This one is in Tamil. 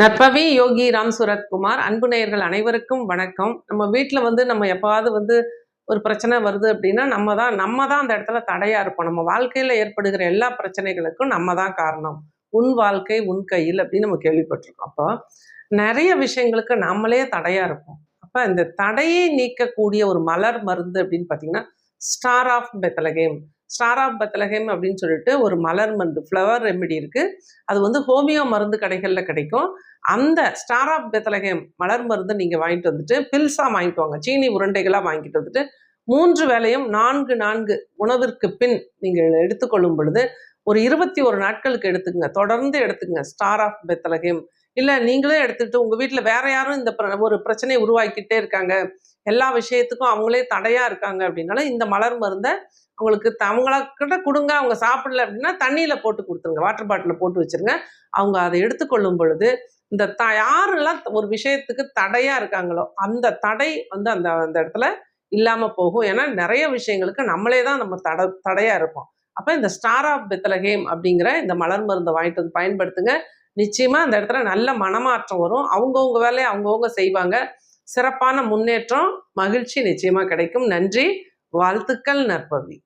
நற்பவி யோகி ராம் சுரத்குமார் அன்பு நேயர்கள் அனைவருக்கும் வணக்கம். நம்ம வீட்டில் வந்து நம்ம எப்பாவது வந்து ஒரு பிரச்சனை வருது அப்படின்னா நம்ம தான் நம்ம தான் அந்த இடத்துல தடையா இருப்போம். நம்ம வாழ்க்கையில ஏற்படுகிற எல்லா பிரச்சனைகளுக்கும் நம்ம தான் காரணம். உன் வாழ்க்கை உன் கையில் அப்படின்னு நம்ம கேள்விப்பட்டிருக்கோம். அப்போ நிறைய விஷயங்களுக்கு நம்மளே தடையா இருப்போம். அப்போ இந்த தடையை நீக்கக்கூடிய ஒரு மலர் மருந்து அப்படின்னு பார்த்தீங்கன்னா star of Bethlehem star of Bethlehem அப்படின்னு சொல்லிட்டு ஒரு மலர் மருந்து ஃப்ளவர் ரெமெடி இருக்குது அது வந்து ஹோமியோ மருந்து கடைகளில் கிடைக்கும். அந்த ஸ்டார் ஆஃப் பெத்தலகேம் மலர் மருந்து நீங்கள் வாங்கிட்டு வந்துட்டு பில்ஸாக வாங்கிட்டு வாங்க. சீனி உருண்டைகளாக வாங்கிட்டு வந்துட்டு மூன்று வேலையும் நான்கு நான்கு உணவிற்கு பின் நீங்கள் எடுத்துக்கொள்ளும் பொழுது ஒரு இருபத்தி ஒரு நாட்களுக்கு எடுத்துக்கங்க. தொடர்ந்து எடுத்துக்கங்க. ஸ்டார் ஆஃப் பெத்தலகம் இல்லை நீங்களே எடுத்துக்கிட்டு உங்கள் வீட்டில் வேற யாரும் இந்த பிர- ஒரு பிரச்சனையை உருவாக்கிட்டே இருக்காங்க. எல்லா விஷயத்துக்கும் அவங்களே தடையாக இருக்காங்க அப்படின்னாலும் இந்த மலர் மருந்தை அவங்களுக்கு த- அவங்கக்கிட்ட கொடுங்க அவங்க சாப்பிடல அப்படின்னா தண்ணியில் போட்டு கொடுத்துருங்க வாட்டர் பாட்டிலில் போட்டு வச்சிருங்க. அவங்க அதை எடுத்துக்கொள்ளும் பொழுது இந்த த யாரெல்லாம் ஒரு விஷயத்துக்கு தடையாக இருக்காங்களோ அந்த தடை வந்து அந்த அந்த இடத்துல இல்லாமல் போகும். ஏன்னா நிறைய விஷயங்களுக்கு நம்மளே தான் நம்ம தட தடையாக இருப்போம். அப்போ இந்த ஸ்டார் ஆஃப் பெத்தலகேம் அப்படிங்கிற இந்த மலர் மருந்தை வாங்கிட்டு வந்து பயன்படுத்துங்க. நிச்சயமாக அந்த இடத்துல நல்ல மனமாற்றம் வரும். அவங்கவுங்க வேலையை அவங்கவுங்க செய்வாங்க. சிறப்பான முன்னேற்றம் மகிழ்ச்சி நிச்சயமாக கிடைக்கும். நன்றி. வாழ்த்துக்கள் நற்பவி.